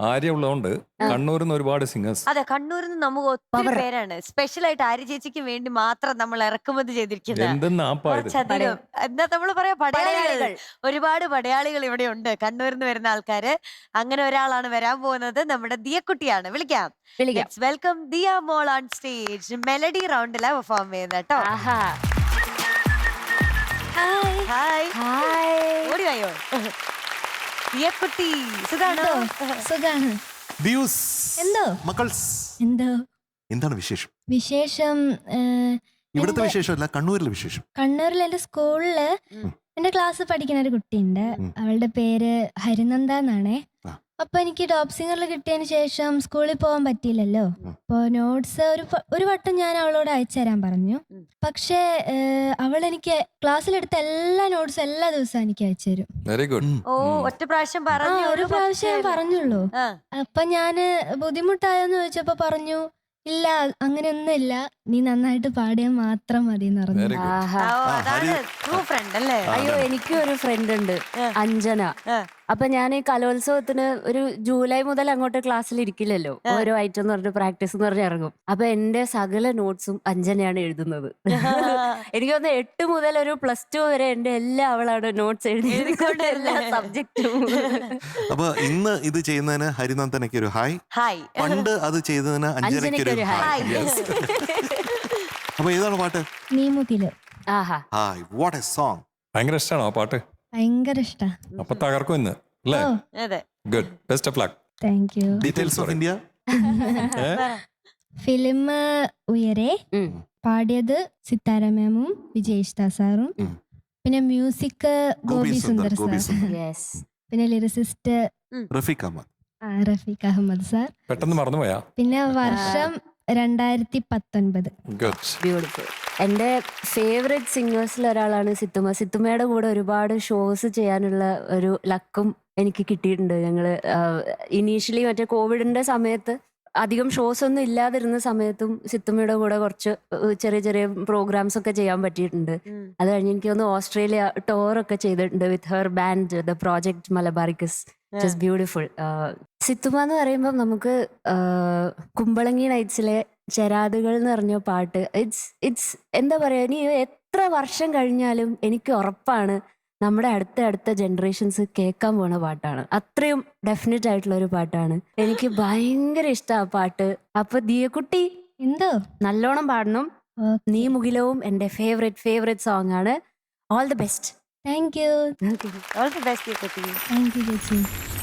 ആര്യ ഉള്ളതുകൊണ്ട് കണ്ണൂരിൽ നിന്ന് ഒരുപാട് സിംഗേഴ്സ് അതെ കണ്ണൂരിൽ നിന്ന് നമുക്ക് ഒത്തിരി പേരാണ്. സ്പെഷ്യൽ ആയിട്ട് ആര്യ ചേച്ചിക്ക് വേണ്ടി മാത്രം നമ്മൾ ഇറക്കുമതി ചെയ്തിരിക്കുന്നത്. എന്താ നമ്മൾ പറയാ പടയാളികൾ. ഒരുപാട് പടയാളികൾ ഇവിടെ ഉണ്ട്. കണ്ണൂരിൽ നിന്ന് വരുന്ന ആൾക്കാര്. അങ്ങനെ ഒരാളാണ് വരാൻ പോകുന്നത്. നമ്മുടെ ദിയക്കുട്ടിയാണ്. വിളിക്കാം. വെൽക്കം ദിയ മോൾ ഓൺ സ്റ്റേജ് മെലഡി റൗണ്ടിലാണ് പെർഫോം ചെയ്യുന്നത് കേട്ടോ. ഹായ് ഹായ് സുഖാണോ? സുഖാണ്. വ്യൂസ് എന്തോ? മക്കൾസ്. എന്തോ? എന്താണ് വിശേഷം? വിശേഷം ഇവിടുത്തെ വിശേഷമല്ല കണ്ണൂരിലെ വിശേഷം. കണ്ണൂരിൽ എന്റെ സ്കൂളിൽ. എന്റെ ക്ലാസ് പഠിക്കുന്ന ഒരു കുട്ടിയുണ്ട്. അവളുടെ പേര് ഹരിനന്ദ എന്നാണേ. അപ്പൊ എനിക്ക് ടോപ്പ് സിംഗറിൽ കിട്ടിയതിന് ശേഷം സ്കൂളിൽ പോകാൻ പറ്റിയില്ലല്ലോ. അപ്പോൾ അപ്പൊ നോട്ട്സ് ഒരു ഒരു വട്ടം ഞാൻ അവളോട് അയച്ചു തരാൻ പറഞ്ഞു. പക്ഷെ അവൾ എനിക്ക് ക്ലാസ്സിലെടുത്ത എല്ലാ നോട്ട്സും എല്ലാ ദിവസവും എനിക്ക് അയച്ചു തരും. വെരി ഗുഡ് ഓ ഒറ്റ പ്രാവശ്യം പറഞ്ഞു ഒരു പ്രാവശ്യം ഞാൻ പറഞ്ഞുള്ളൂ. അപ്പൊ ഞാൻ ബുദ്ധിമുട്ടായെന്ന് ചോദിച്ചപ്പോ പറഞ്ഞു ഇല്ല അങ്ങനെയൊന്നുമില്ല. നീ നന്നായിട്ട് പാടിയാൽ മാത്രം മതി എന്ന് പറഞ്ഞു ആ, അതാണ് ട്രൂ ഫ്രണ്ട് അല്ലേ? അയ്യോ എനിക്കും ഒരു ഫ്രണ്ട് ഉണ്ട് അഞ്ജന. അപ്പൊ ഞാൻ ഈ കലോത്സവത്തിന് ഒരു ജൂലൈ മുതൽ അങ്ങോട്ട് ക്ലാസ്സിൽ ഇരിക്കില്ലല്ലോ. ഓരോ ഐറ്റം എന്ന് പറഞ്ഞിട്ട് പ്രാക്ടീസ് എന്ന് പറഞ്ഞ് ഇറങ്ങും. അപ്പൊ എന്റെ സകല നോട്ട്സും അഞ്ജനയാണ് എഴുതുന്നത്. എനിക്ക് തോന്നുന്നു എട്ട് മുതൽ ഒരു പ്ലസ് ടു വരെ എന്റെ എല്ലാ അവളാണ് നോട്ട്സ് എഴുതിയത് എഴുതിക്കൊണ്ട് എല്ലാ സബ്ജക്റ്റും അപ്പൊ ഇന്ന് ഇത് ചെയ്യുന്നതിന് ഹരിനന്ദനയ്ക്ക് ഒരു ഹായ് ഹായ് പണ്ട് അത് ചെയ്തതിന് അഞ്ജനയ്ക്ക് ഒരു ഹായ് അപ്പൊ ഏതാണ് പാട്ട്? നീ മുതിൽ. ആഹാ. ഹായ് വാട്ട് എ സോങ് ഭയങ്കര ഇഷ്ടമാണോ ആ പാട്ട്? ഭയങ്കര ഇഷ്ടം. അപ്പൊ തകർക്കും ഇന്ന് അല്ലേ? അതെ. Good best of luck thank you details of India film Uyare. പാടിയത് സിത്താര മാമും വിജയ് സാറും. പിന്നെ music Gopi Sundar sir. Yes പിന്നെ ലിറിസിസ്റ്റ് റഫീഖ് അഹമ്മദ്. റഫീഖ് അഹമ്മദ് സാർ. പെട്ടെന്ന് മറന്നുപോയാ? പിന്നെ വർഷം രണ്ടായിരത്തി പത്തൊൻപത് ഗുഡ് ബ്യൂട്ടിഫുൾ എന്റെ ഫേവറേറ്റ് സിംഗേഴ്സിൽ ഒരാളാണ് സിത്തുമ സിത്തുമയുടെ കൂടെ ഒരുപാട് ഷോസ് ചെയ്യാനുള്ള ഒരു ലക്കും എനിക്ക് കിട്ടിയിട്ടുണ്ട്. ഞങ്ങൾ ഇനീഷ്യലി മറ്റേ കോവിഡിന്റെ സമയത്ത് അധികം ഷോസ് ഒന്നും ഇല്ലാതിരുന്ന സമയത്തും സിത്തുമയുടെ കൂടെ കുറച്ച് ചെറിയ ചെറിയ പ്രോഗ്രാംസ് ഒക്കെ ചെയ്യാൻ പറ്റിയിട്ടുണ്ട്. അത് കഴിഞ്ഞ് എനിക്ക് തോന്നുന്നു ഓസ്ട്രേലിയ ടൂർ ഒക്കെ ചെയ്തിട്ടുണ്ട് with her band the project Malabaricus just beautiful Sithuma എന്ന് പറയുമ്പോൾ നമുക്ക് ആഹ്, കുമ്പളങ്ങി നൈറ്റ്സിലെ ചെരാതുകൾ എന്ന് പറഞ്ഞ പാട്ട് ഇറ്റ്സ് ഇറ്റ്സ് എന്താ പറയാ ഇനി എത്ര വർഷം കഴിഞ്ഞാലും എനിക്ക് ഉറപ്പാണ് നമ്മുടെ അടുത്ത അടുത്ത ജനറേഷൻസ് കേൾക്കാൻ പോണ പാട്ടാണ്. അത്രയും ഡെഫിനറ്റ് ആയിട്ടുള്ള ഒരു പാട്ടാണ്. എനിക്ക് ഭയങ്കര ഇഷ്ടമാണ് ആ പാട്ട്. അപ്പൊ ദിയക്കുട്ടി എന്തോ? നല്ലോണം പാടണം. നീ മുകിലവും എന്റെ ഫേവറേറ്റ് ഫേവറേറ്റ് സോങ് ആണ്. All the best thank you all the best കുട്ടി താങ്ക് യു ചേച്ചി നീ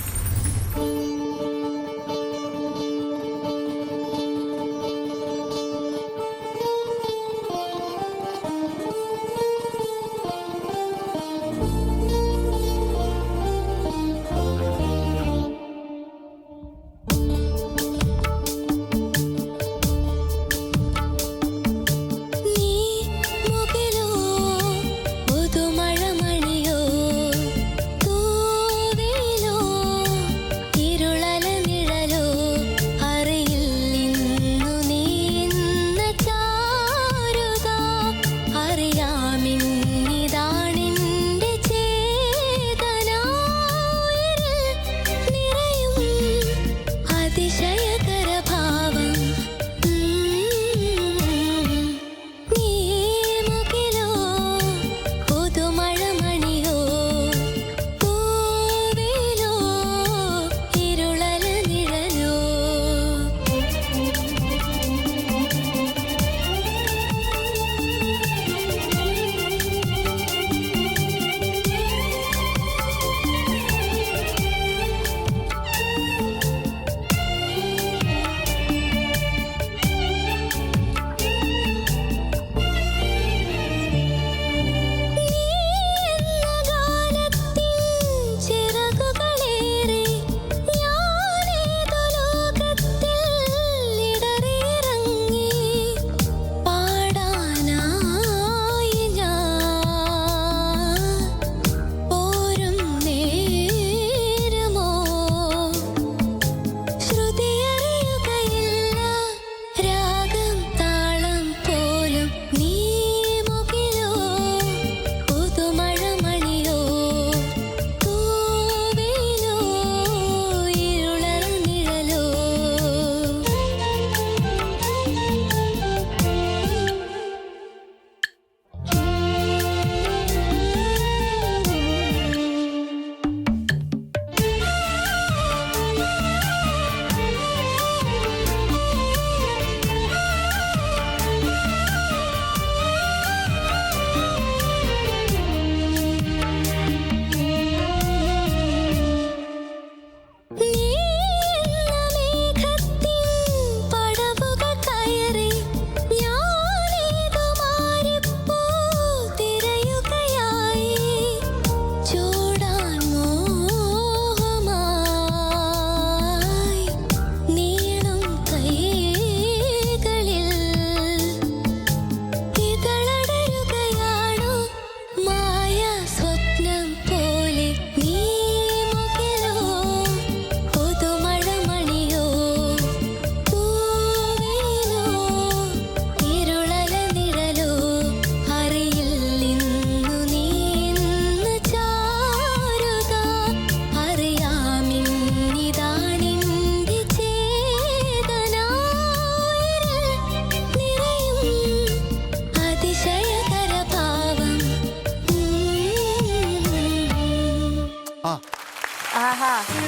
ค่ะ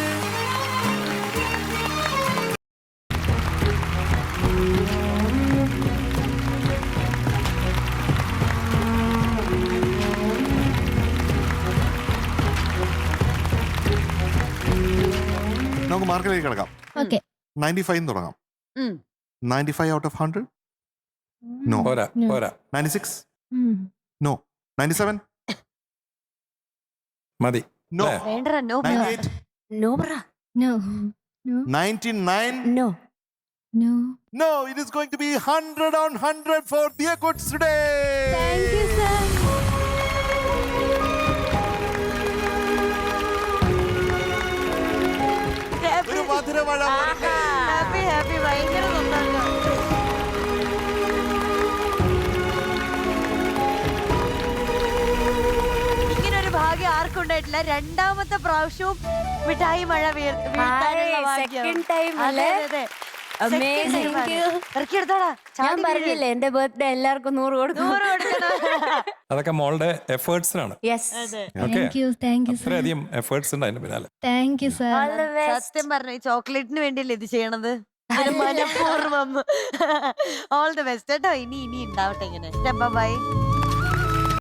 നമുക്ക് കിടക്കാം. നയന്റി ഫൈവ് തുടങ്ങാം. ഉം. Ninety five out of hundred no പോരാ ninety six? No ninety seven? മതി. നോ വേണ്ടടാ no ninety eight? No, brah. No. No. 99? No. No. No, it is going to be 100 on 100 for the Equids today. Thank you, sir. ഭാഗ്യം ആർക്കും ഉണ്ടായിട്ടില്ല രണ്ടാമത്തെ പ്രാവശ്യവും മിഠായി മഴ ഞാൻ. പറഞ്ഞില്ലേ എന്റെ ബർത്ത്ഡേ എല്ലാവർക്കും നൂറ് കൊടുക്കും. അതൊക്കെ മോളുടെ എഫേർട്സിനാണ്. അത്രയധികം എഫേർട്സ് ഉണ്ട് അതിന്റെ പിന്നാലെ. സത്യം പറഞ്ഞു ഈ ചോക്ലേറ്റിന് വേണ്ടിയല്ലേ ഇത് ചെയ്യണത്? മനഃപൂർവം. ഓൾ ദി ബെസ്റ്റ് കേട്ടോ ഇനി ഇനി ഉണ്ടാവട്ടെ ഇങ്ങനെ. ബൈ